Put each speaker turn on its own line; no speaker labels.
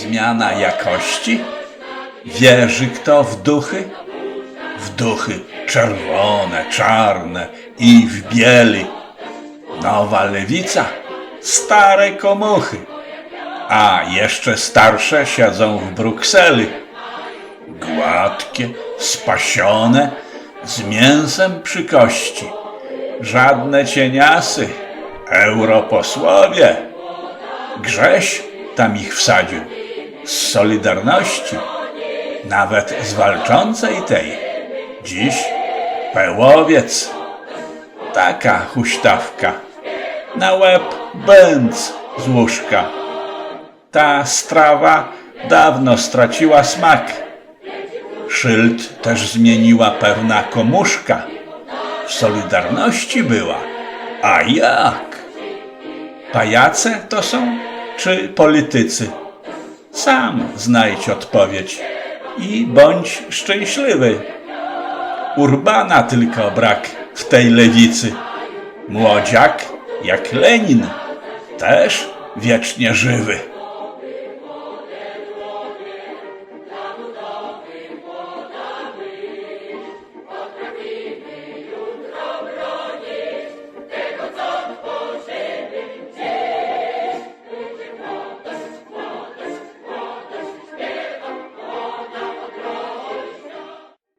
Zmiana jakości? Wierzy kto w duchy? W duchy czerwone, czarne i w bieli. Nowa lewica, stare komuchy, a jeszcze starsze siedzą w Brukseli. Gładkie, spasione, z mięsem przy kości. Żadne cieniasy, europosłowie. Grześ tam ich wsadził, z Solidarności, nawet z walczącej tej. Dziś pełowiec, taka huśtawka, na łeb bęc z łóżka. Ta strawa dawno straciła smak. Szyld też zmieniła pewna komuszka. W Solidarności była. A jak? Pajace to są czy politycy? Sam znajdź odpowiedź i bądź szczęśliwy. Urbana tylko brak w tej lewicy. Młodziak jak Lenin, też wiecznie żywy.